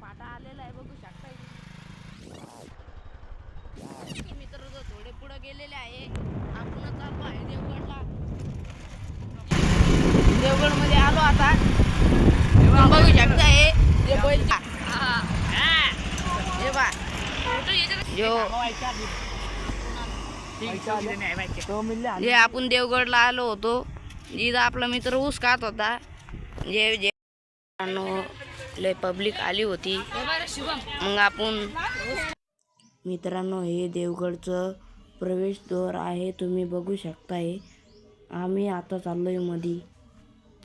फाटा आलेला आहे बघू शकता मित्र थोडे पुढे गेलेले आहे आपण चाललो आहे देवगडला. देवगडमध्ये आलो आता. बघू शकता हे जे बैल हे बा. आपण देवगडला आलो होतो. जिथं आपला मित्र ऊस खात होता. जे जे मित्रांनो, लय पब्लिक आली होती. मग आपण मित्रांनो हे देवगडचं प्रवेशद्वार आहे तुम्ही बघू शकताय. आम्ही आता चाललोय मधी.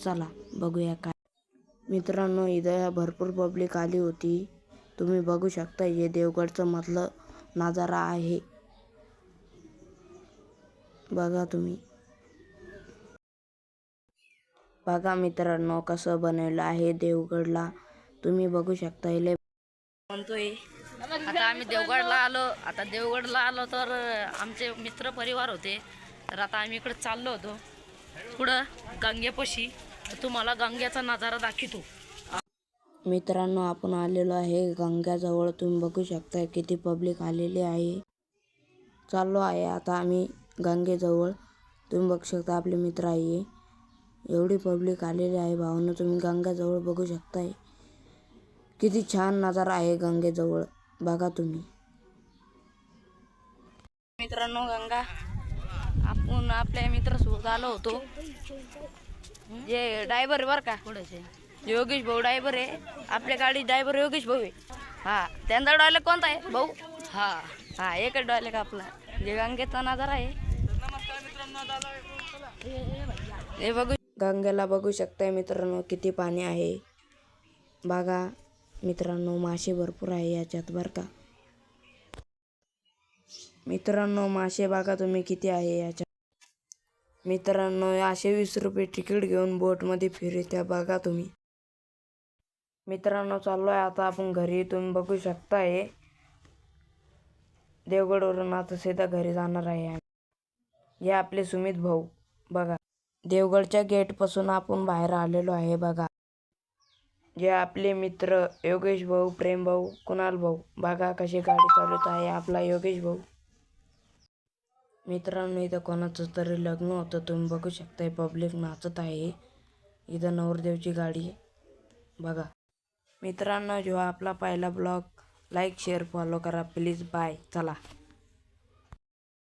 चला बघूया काय. मित्रांनो इथं भरपूर पब्लिक आली होती. तुम्ही बघू शकता हे देवगडचं मधलं नजारा आहे. बघा तुम्ही. बघा मित्रांनो कसं बनवलं आहे देवगडला. तुम्ही बघू शकता लय म्हणतोय आता आम्ही देवगडला आलो. आता देवगडला आलो तर आमचे मित्र परिवार होते. तर आता आम्ही इकडे चाललो होतो. पुढं गंगेपाशी. तुम्हाला गंग्याचा नजारा दाखवतो. मित्रांनो आपण आलेलो आहे गंग्याजवळ. तुम्ही बघू शकता किती पब्लिक आलेली आहे. चाललो आहे आता आम्ही गंगेजवळ. तुम्ही बघू शकता आपले मित्र आहे. एवढी पब्लिक आलेली आहे भावना तुम्ही गंगाजवळ बघू शकताय. किती छान नजारा आहे गंगेजवळ. बघा तुम्ही. मित्रांनो गंगा. आपण आपल्या मित्र सोबत आलो होतो. जे ड्रायव्हर आहे बरं का? योगेश भाऊ ड्रायव्हर आहे. आपल्या गाडी ड्रायव्हर योगेश भाऊ आहे. हा त्यांचा डॉयलेग कोणता आहे भाऊ? हा हा एकच डॉयलेग आपला. जे गंगेचा नजारा आहे. हे बघू गंगेला बघू शकताय मित्रांनो किती पाणी आहे. बघा मित्रांनो मासे भरपूर आहे याच्यात बरं का. मित्रांनो मासे बघा तुम्ही किती आहे याच्यात. मित्रांनो असे वीस रुपये तिकीट घेऊन बोटमध्ये फिरत्या बघा तुम्ही. मित्रांनो चाललो आहे आता आपण घरी तुम्ही बघू शकताय. देवगडवरून आता सीधा घरी जाणार आहे हे आपले सुमित भाऊ बघा. देवगडच्या गेटपासून आपण बाहेर आलेलो आहे बघा. जे आपले मित्र योगेश भाऊ प्रेम भाऊ कुणाल भाऊ बघा कशी गाडी चालवत आहे आपला योगेश भाऊ. मित्रांनो इथं कोणाचं तरी लग्न होतं तुम्ही बघू शकताय पब्लिक नाचत आहे. इथं नवरदेवची गाडी बघा. मित्रांनो जेव्हा आपला पहिला ब्लॉग लाईक शेअर फॉलो करा प्लीज बाय चला.